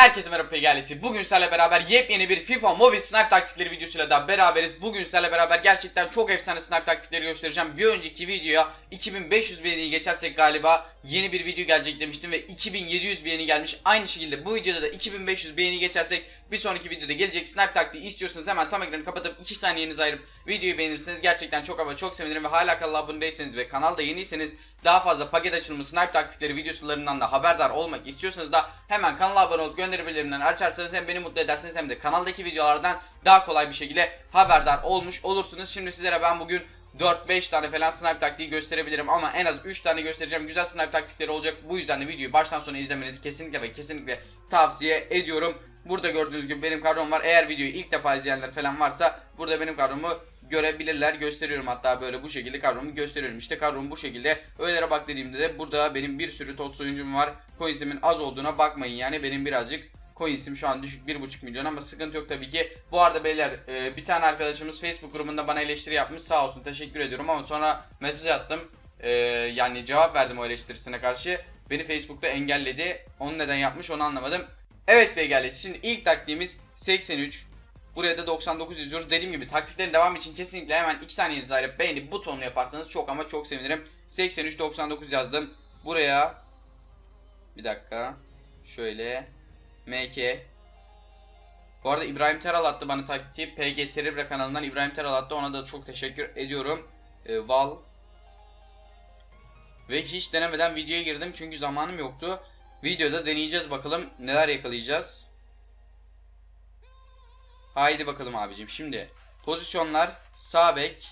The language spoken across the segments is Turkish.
Herkese merhaba PGL'si. Bugün sizlerle beraber yepyeni bir FIFA Mobile Snipe taktikleri videosuyla da beraberiz. Bugün sizlerle beraber gerçekten çok efsane snipe taktikleri göstereceğim. Bir önceki videoya 2500 beğeniyi geçersek galiba yeni bir video gelecek demiştim ve 2700 beğeni gelmiş. Aynı şekilde bu videoda da 2500 beğeni geçersek bir sonraki videoda gelecek snipe taktiği istiyorsanız hemen tam ekranı kapatıp 2 saniyenizi ayırıp videoyu beğenirseniz gerçekten çok ama çok sevinirim ve hala kanala abone değilseniz ve kanalda yeniyseniz daha fazla paket açılımı snipe taktikleri videolarından da haberdar olmak istiyorsanız da hemen kanala abone olup gönderi bildirimlerini açarsanız hem beni mutlu edersiniz hem de kanaldaki videolardan daha kolay bir şekilde haberdar olmuş olursunuz. Şimdi sizlere ben bugün 4-5 tane falan snipe taktiği gösterebilirim ama en az 3 tane göstereceğim. Güzel snipe taktikleri olacak. Bu yüzden de videoyu baştan sona izlemenizi kesinlikle ve kesinlikle tavsiye ediyorum. Burada gördüğünüz gibi benim kadrom var. Eğer videoyu ilk defa izleyenler falan varsa burada benim kadromu görebilirler. Gösteriyorum hatta böyle bu şekilde kadromu gösteriyorum. İşte kadrom bu şekilde. Öylere bak dediğimde de burada benim bir sürü TOTS oyuncum var. Coins'imin az olduğuna bakmayın yani benim birazcık coins'im şu an düşük 1.5 milyon ama sıkıntı yok tabii ki. Bu arada beyler e, bir tane arkadaşımız Facebook grubunda bana eleştiri yapmış sağ olsun teşekkür ediyorum ama sonra mesaj attım. E, yani cevap verdim o eleştirisine karşı. Beni Facebook'ta engelledi. Onu neden yapmış onu anlamadım. Evet beyler şimdi ilk taktiğimiz 83. Buraya da 99 yazıyoruz. Dediğim gibi taktiklerin devamı için kesinlikle hemen 2 saniyenizi ayırıp beğeni butonunu yaparsanız çok ama çok sevinirim. 83 99 yazdım. Buraya bir dakika. Şöyle MK Bu arada İbrahim Teral attı bana taktiği. PG Teribra kanalından İbrahim Teral attı. Ona da çok teşekkür ediyorum. Ee, Val ve hiç denemeden videoya girdim çünkü zamanım yoktu. Videoda deneyeceğiz bakalım neler yakalayacağız. Haydi bakalım abicim. Şimdi pozisyonlar sağ bek,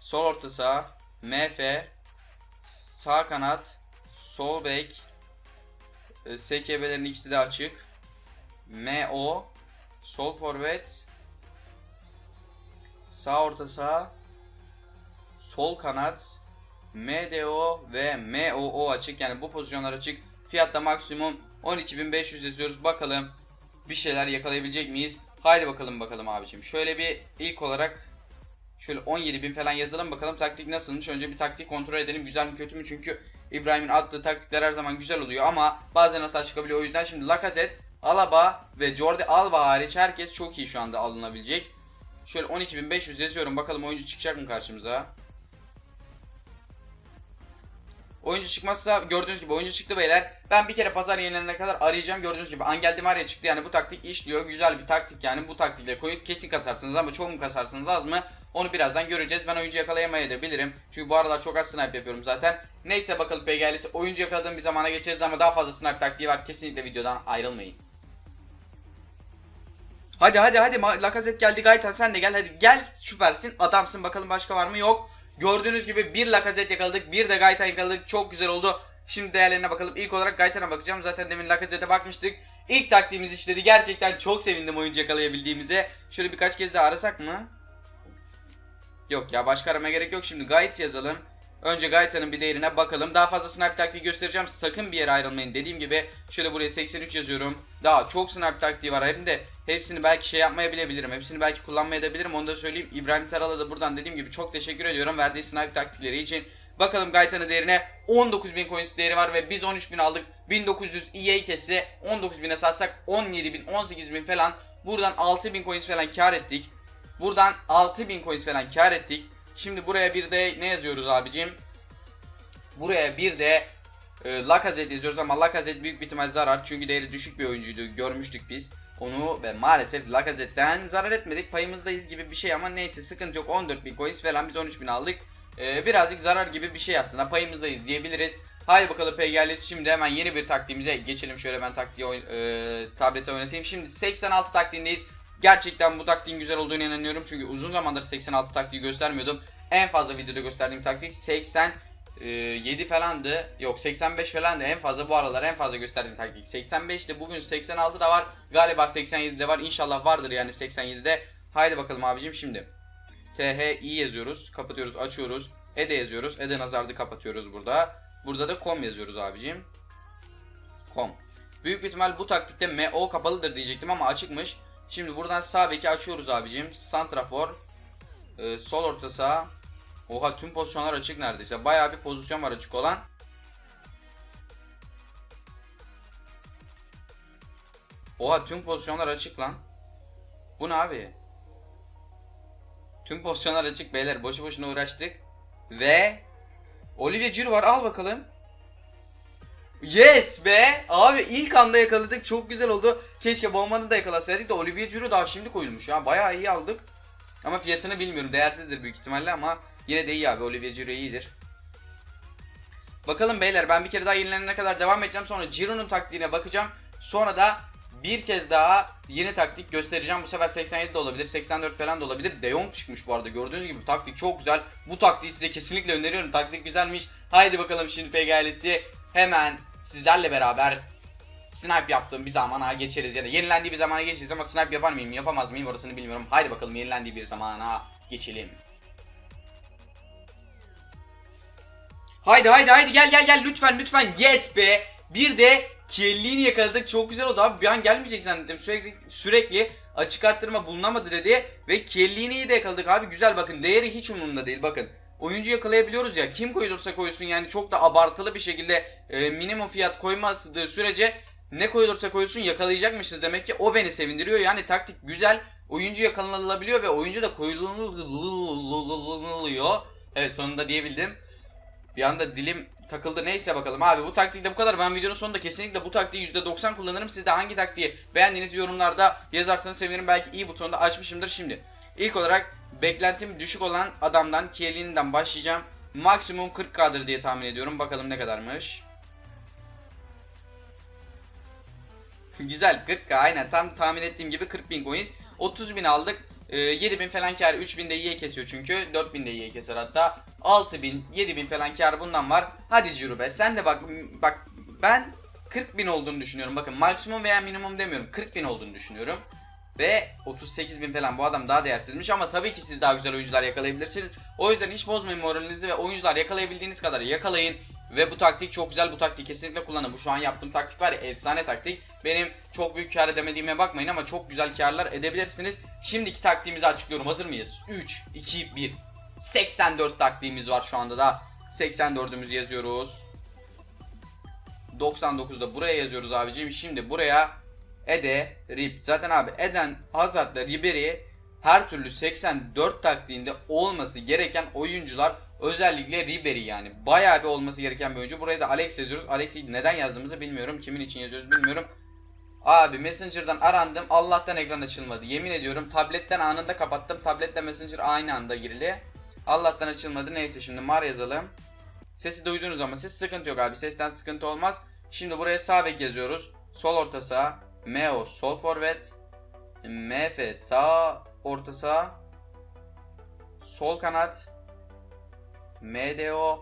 sol orta saha, MF, sağ kanat, sol bek, e, SKB'lerin ikisi de açık. MO, sol forvet, sağ orta saha, sol kanat, MDO ve MOO açık. Yani bu pozisyonlar açık. Fiyatta maksimum 12.500 yazıyoruz. Bakalım bir şeyler yakalayabilecek miyiz? Haydi bakalım bakalım abicim. Şöyle bir ilk olarak şöyle 17.000 falan yazalım bakalım taktik nasılmış. Önce bir taktik kontrol edelim. Güzel mi kötü mü? Çünkü İbrahim'in attığı taktikler her zaman güzel oluyor ama bazen hata çıkabiliyor. O yüzden şimdi Lacazette, Alaba ve Jordi Alba hariç herkes çok iyi şu anda alınabilecek. Şöyle 12.500 yazıyorum. Bakalım oyuncu çıkacak mı karşımıza? Oyuncu çıkmazsa gördüğünüz gibi oyuncu çıktı beyler. Ben bir kere pazar yenilenene kadar arayacağım. Gördüğünüz gibi Angel Di Maria çıktı. Yani bu taktik işliyor. Güzel bir taktik yani. Bu taktikle coins kesin kasarsınız ama çok mu kasarsınız az mı? Onu birazdan göreceğiz. Ben oyuncu yakalayamayabilirim. Çünkü bu aralar çok az snipe yapıyorum zaten. Neyse bakalım PGL'si oyuncu yakaladığım bir zamana geçeriz ama daha fazla snipe taktiği var. Kesinlikle videodan ayrılmayın. Hadi hadi hadi Lacazette geldi Gaytan sen de gel hadi gel süpersin adamsın bakalım başka var mı yok. Gördüğünüz gibi bir Lacazette yakaladık bir de Gaytan yakaladık çok güzel oldu. Şimdi değerlerine bakalım ilk olarak Gaytan'a bakacağım zaten demin Lacazette'e bakmıştık. İlk taktiğimiz işledi gerçekten çok sevindim oyuncu yakalayabildiğimize. Şöyle birkaç kez daha arasak mı? Yok ya başka aramaya gerek yok şimdi Gayet yazalım. Önce Gaytan'ın bir değerine bakalım. Daha fazla snipe taktiği göstereceğim. Sakın bir yere ayrılmayın. Dediğim gibi şöyle buraya 83 yazıyorum. Daha çok snipe taktiği var. Hem de hepsini belki şey yapmayabilebilirim. Hepsini belki kullanmayabilirim. Onu da söyleyeyim. İbrahim Taral'a da buradan dediğim gibi çok teşekkür ediyorum. Verdiği snipe taktikleri için. Bakalım Gaytan'ın değerine 19.000 coins değeri var ve biz 13.000 aldık. 1900 EA kesse 19.000'e satsak 17.000 18.000 falan. Buradan 6.000 coins falan kar ettik. Buradan 6000 coins falan kar ettik. Şimdi buraya bir de ne yazıyoruz abicim? Buraya bir de e, Lacazette yazıyoruz ama Lacazette büyük bir ihtimal zarar. Çünkü değeri düşük bir oyuncuydu. Görmüştük biz. Onu ve maalesef Lacazette'den zarar etmedik. Payımızdayız gibi bir şey ama neyse sıkıntı yok. 14.000 coins falan biz 13.000 aldık. E, birazcık zarar gibi bir şey aslında. Payımızdayız diyebiliriz. Haydi bakalım PGL'si şimdi hemen yeni bir taktiğimize geçelim. Şöyle ben taktiği e, tablete oynatayım. Şimdi 86 taktiğindeyiz. Gerçekten bu taktiğin güzel olduğunu inanıyorum. Çünkü uzun zamandır 86 taktiği göstermiyordum. En fazla videoda gösterdiğim taktik 87 falandı. Yok 85 falandı. En fazla bu aralar en fazla gösterdiğim taktik 85'ti. Bugün 86 da var. Galiba 87'de var. İnşallah vardır yani 87'de. Haydi bakalım abicim şimdi. THI yazıyoruz. Kapatıyoruz, açıyoruz. EDE yazıyoruz. EDE nazardı kapatıyoruz burada. Burada da com yazıyoruz abicim. Com. Büyük ihtimal bu taktikte MO kapalıdır diyecektim ama açıkmış. Şimdi buradan sağ beki açıyoruz abicim. Santrafor. Ee, sol orta saha. Oha tüm pozisyonlar açık neredeyse. Bayağı bir pozisyon var açık olan. Oha tüm pozisyonlar açık lan. Bu ne abi? Tüm pozisyonlar açık beyler. Boşu boşuna uğraştık. Ve Olivier Giroud var. Al bakalım. Yes be! Abi ilk anda yakaladık. Çok güzel oldu. Keşke bombanı da yakalasaydık da Olivier Giroud daha şimdi koyulmuş ya. Bayağı iyi aldık. Ama fiyatını bilmiyorum. Değersizdir büyük ihtimalle ama yine de iyi abi. Olivier Giroud iyidir. Bakalım beyler ben bir kere daha yenilenene kadar devam edeceğim. Sonra Giroud'un taktiğine bakacağım. Sonra da bir kez daha yeni taktik göstereceğim. Bu sefer 87 de olabilir, 84 falan da olabilir. De Jong çıkmış bu arada. Gördüğünüz gibi taktik çok güzel. Bu taktiği size kesinlikle öneriyorum. Taktik güzelmiş. Haydi bakalım şimdi PG ailesi hemen sizlerle beraber snipe yaptığım bir zamana geçeriz ya da yenilendiği bir zamana geçeriz ama snipe yapar mıyım yapamaz mıyım orasını bilmiyorum. Haydi bakalım yenilendiği bir zamana geçelim. Haydi haydi haydi. Gel gel gel. Lütfen lütfen. Yes be. Bir de Chiellini yakaladık. Çok güzel oldu abi. Bir an gelmeyecek zannettim. Sürekli sürekli açık arttırma bulunamadı dedi. Ve Chiellini'yi de yakaladık abi. Güzel bakın. Değeri hiç umurumda değil. Bakın. Oyuncu yakalayabiliyoruz ya. Kim koyulursa koysun yani çok da abartılı bir şekilde e, minimum fiyat koymadığı sürece ne koyulursa koyulsun yakalayacakmışız demek ki o beni sevindiriyor. Yani taktik güzel oyuncu yakalanabiliyor ve oyuncu da koyululuyor. Evet sonunda diyebildim. Bir anda dilim takıldı. Neyse bakalım. Abi bu taktikte bu kadar. Ben videonun sonunda kesinlikle bu taktiği %90 kullanırım. Siz de hangi taktiği beğendiğinizi yorumlarda yazarsanız sevinirim. Belki iyi butonunda açmışımdır şimdi. İlk olarak beklentim düşük olan adamdan Kielini'den başlayacağım. Maksimum 40k'dır diye tahmin ediyorum. Bakalım ne kadarmış. Güzel 40k aynen. Tam tahmin ettiğim gibi 40.000 coins. 30.000 aldık. Ee, 7000 falan kar 3000 de iyi kesiyor çünkü. 4000 de iyi keser hatta. 6000 7000 falan kar bundan var. Hadi Ciro sen de bak bak ben 40.000 olduğunu düşünüyorum. Bakın maksimum veya minimum demiyorum. 40.000 olduğunu düşünüyorum ve 38.000 falan bu adam daha değersizmiş ama tabii ki siz daha güzel oyuncular yakalayabilirsiniz o yüzden hiç bozmayın moralinizi ve oyuncular yakalayabildiğiniz kadar yakalayın ve bu taktik çok güzel bu taktiği kesinlikle kullanın bu şu an yaptığım taktik var ya efsane taktik benim çok büyük kar edemediğime bakmayın ama çok güzel karlar edebilirsiniz. Şimdiki taktiğimizi açıklıyorum. Hazır mıyız? 3, 2, 1. 84 taktiğimiz var şu anda da. 84'ümüzü yazıyoruz. 99'da buraya yazıyoruz abicim. Şimdi buraya Ede, Rip. Zaten abi Eden, Hazard'la Ribery her türlü 84 taktiğinde olması gereken oyuncular özellikle Ribery yani. Bayağı bir olması gereken bir oyuncu. Buraya da Alex yazıyoruz. Alex'i neden yazdığımızı bilmiyorum. Kimin için yazıyoruz bilmiyorum. Abi Messenger'dan arandım. Allah'tan ekran açılmadı. Yemin ediyorum tabletten anında kapattım. Tabletle Messenger aynı anda girili. Allah'tan açılmadı. Neyse şimdi Mar yazalım. Sesi duydunuz ama ses sıkıntı yok abi. Sesten sıkıntı olmaz. Şimdi buraya sağ bek yazıyoruz. Sol orta saha. Meo sol forvet. MF sağ orta saha. Sol kanat. MDO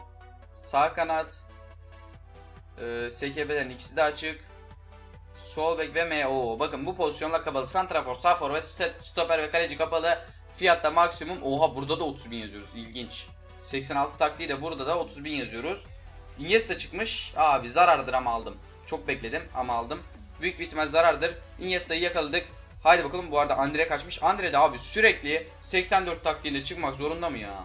sağ kanat. Ee, SKB'lerin ikisi de açık. Sol bek ve MO. Bakın bu pozisyonlar kapalı. Santrafor, sağ forvet, stoper ve kaleci kapalı. Fiyatta maksimum. Oha burada da 30 bin yazıyoruz. İlginç. 86 taktiği de burada da 30 bin yazıyoruz. Iniesta çıkmış. Abi zarardır ama aldım. Çok bekledim ama aldım. Büyük bir ihtimal zarardır. Iniesta'yı yakaladık. Haydi bakalım bu arada Andre kaçmış. Andre de abi sürekli 84 taktiğinde çıkmak zorunda mı ya?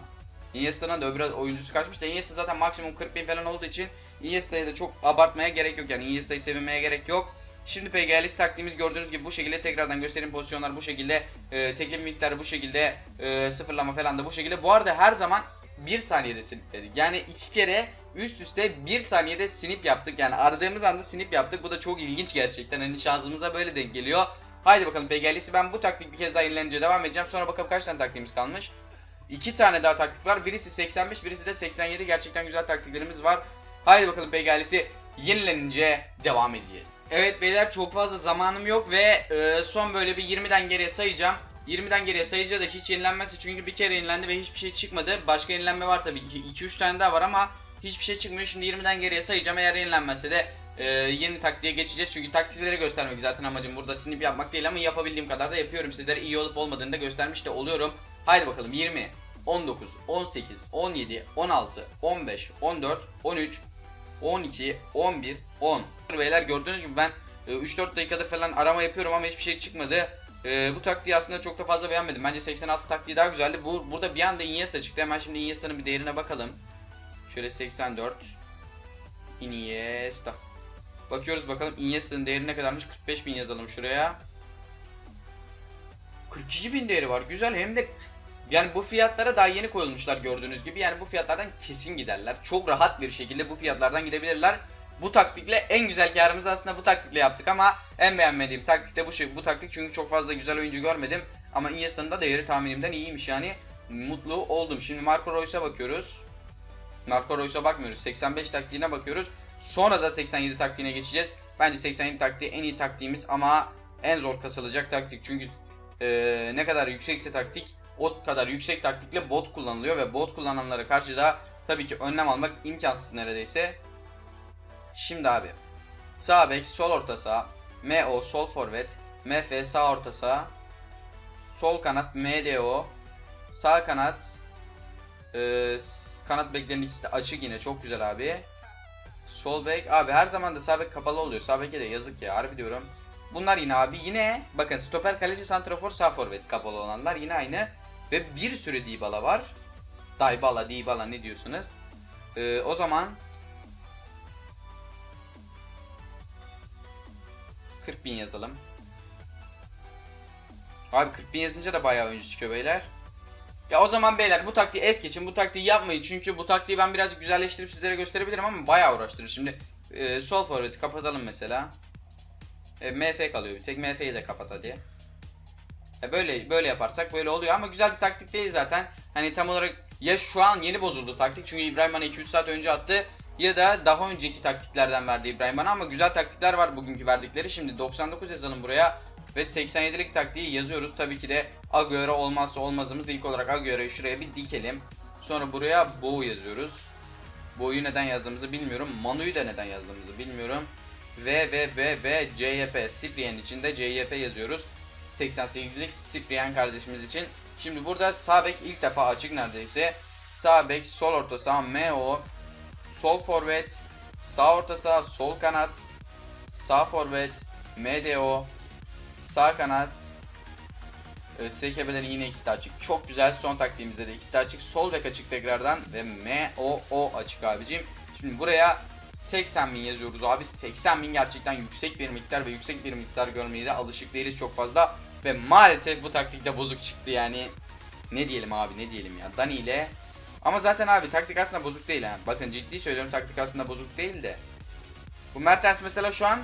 Iniesta'nın da öbür oyuncusu kaçmış da Iniesta zaten maksimum 40 bin falan olduğu için Iniesta'yı da çok abartmaya gerek yok yani Iniesta'yı sevinmeye gerek yok. Şimdi PGL'si taktiğimiz gördüğünüz gibi bu şekilde tekrardan göstereyim pozisyonlar bu şekilde e, teklif miktarı bu şekilde e, sıfırlama falan da bu şekilde. Bu arada her zaman 1 saniyede snipledik. Yani iki kere üst üste 1 saniyede snip yaptık. Yani aradığımız anda snip yaptık. Bu da çok ilginç gerçekten. Hani şansımıza böyle denk geliyor. Haydi bakalım PGL'si ben bu taktik bir kez daha yenilenince devam edeceğim. Sonra bakalım kaç tane taktiğimiz kalmış. İki tane daha taktik var. Birisi 85, birisi de 87. Gerçekten güzel taktiklerimiz var. Haydi bakalım PGL'si yenilenince devam edeceğiz. Evet beyler çok fazla zamanım yok ve e, son böyle bir 20'den geriye sayacağım. 20'den geriye sayınca da hiç yenilenmezse çünkü bir kere yenilendi ve hiçbir şey çıkmadı. Başka yenilenme var tabii 2-3 tane daha var ama hiçbir şey çıkmıyor. Şimdi 20'den geriye sayacağım eğer yenilenmezse de e, yeni taktiğe geçeceğiz. Çünkü taktikleri göstermek zaten amacım burada sinip yapmak değil ama yapabildiğim kadar da yapıyorum. Sizlere iyi olup olmadığını da göstermiş de oluyorum. Haydi bakalım 20, 19, 18, 17, 16, 15, 14, 13, 12, 11, 10. Beyler gördüğünüz gibi ben 3-4 dakikadır falan arama yapıyorum ama hiçbir şey çıkmadı. Ee, bu taktiği aslında çok da fazla beğenmedim. Bence 86 taktiği daha güzeldi. Bu burada bir anda Iniesta çıktı. Hemen şimdi Iniesta'nın bir değerine bakalım. Şöyle 84. Iniesta. Bakıyoruz bakalım Iniesta'nın değeri ne kadarmış? 45 bin yazalım şuraya. 42 bin değeri var. Güzel hem de yani bu fiyatlara daha yeni koyulmuşlar gördüğünüz gibi. Yani bu fiyatlardan kesin giderler. Çok rahat bir şekilde bu fiyatlardan gidebilirler. Bu taktikle en güzel karımızı aslında bu taktikle yaptık ama en beğenmediğim taktik de bu şey, bu taktik çünkü çok fazla güzel oyuncu görmedim. Ama Iniesta'nın da değeri tahminimden iyiymiş yani. Mutlu oldum. Şimdi Marco Reus'a bakıyoruz. Marco Reus'a bakmıyoruz. 85 taktiğine bakıyoruz. Sonra da 87 taktiğine geçeceğiz. Bence 87 taktiği en iyi taktiğimiz ama en zor kasılacak taktik. Çünkü eee, ne kadar yüksekse taktik o kadar yüksek taktikle bot kullanılıyor ve bot kullananlara karşı da tabii ki önlem almak imkansız neredeyse. Şimdi abi sağ bek, sol orta saha, MO sol forvet, MF sağ orta saha, sol kanat MDO, sağ kanat eee, kanat beklerin ikisi de açık yine çok güzel abi. Sol bek abi her zaman da sağ bek kapalı oluyor. Sağ beke de yazık ya harbi diyorum. Bunlar yine abi yine bakın stoper kaleci santrafor sağ forvet kapalı olanlar yine aynı. Ve bir sürü Dybala var. Dybala, Dybala ne diyorsunuz? Ee, o zaman 40 bin yazalım. Abi 40 bin yazınca da bayağı oyuncu çıkıyor beyler. Ya o zaman beyler bu taktiği es geçin. Bu taktiği yapmayın. Çünkü bu taktiği ben birazcık güzelleştirip sizlere gösterebilirim ama bayağı uğraştırır. Şimdi e, sol forveti kapatalım mesela. E, MF kalıyor bir tek. MF'yi de kapat hadi. E, böyle böyle yaparsak böyle oluyor ama güzel bir taktik değil zaten. Hani tam olarak ya şu an yeni bozuldu taktik çünkü İbrahim bana 2-3 saat önce attı ya da daha önceki taktiklerden verdi İbrahim bana ama güzel taktikler var bugünkü verdikleri. Şimdi 99 yazalım buraya ve 87'lik taktiği yazıyoruz. Tabii ki de Agüero olmazsa olmazımız ilk olarak Agüero'yu şuraya bir dikelim. Sonra buraya Bow yazıyoruz. Bow'u neden yazdığımızı bilmiyorum. Manu'yu da neden yazdığımızı bilmiyorum. V ve V ve CYP Cyprian için de CYP yazıyoruz. 88'lik Cyprian kardeşimiz için. Şimdi burada sağ bek ilk defa açık neredeyse. Sağ bek, sol orta saha, MO, sol forvet, sağ orta saha, sol kanat, sağ forvet, MDO, sağ kanat, e, SKB'lerin yine ikisi de açık. Çok güzel. Son taktiğimizde de ikisi de açık. Sol bek açık tekrardan ve MOO açık abicim. Şimdi buraya 80 bin yazıyoruz abi. 80 bin gerçekten yüksek bir miktar ve yüksek bir miktar görmeye de alışık değiliz çok fazla. Ve maalesef bu taktikte bozuk çıktı yani. Ne diyelim abi ne diyelim ya. Dani ile ama zaten abi taktik aslında bozuk değil ha. Bakın ciddi söylüyorum taktik aslında bozuk değil de. Bu Mertens mesela şu an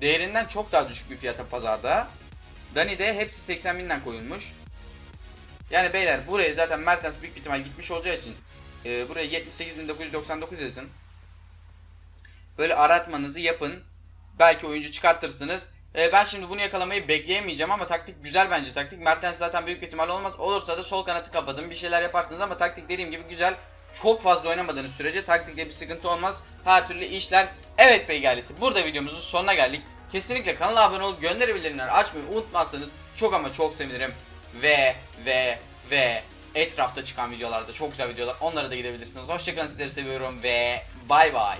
değerinden çok daha düşük bir fiyata pazarda. Dani de hepsi 80 binden koyulmuş. Yani beyler buraya zaten Mertens büyük ihtimal gitmiş olacağı için e, buraya 78.999 yazın. Böyle aratmanızı yapın. Belki oyuncu çıkartırsınız. E, ben şimdi bunu yakalamayı bekleyemeyeceğim ama taktik güzel bence taktik. Mertens zaten büyük ihtimal olmaz. Olursa da sol kanatı kapatın bir şeyler yaparsınız ama taktik dediğim gibi güzel. Çok fazla oynamadığınız sürece taktikte bir sıkıntı olmaz. Her türlü işler. Evet bey ailesi burada videomuzun sonuna geldik. Kesinlikle kanala abone olup gönderi bildirimleri açmayı unutmazsanız çok ama çok sevinirim. Ve ve ve etrafta çıkan videolarda çok güzel videolar onlara da gidebilirsiniz. Hoşçakalın sizleri seviyorum ve bay bay.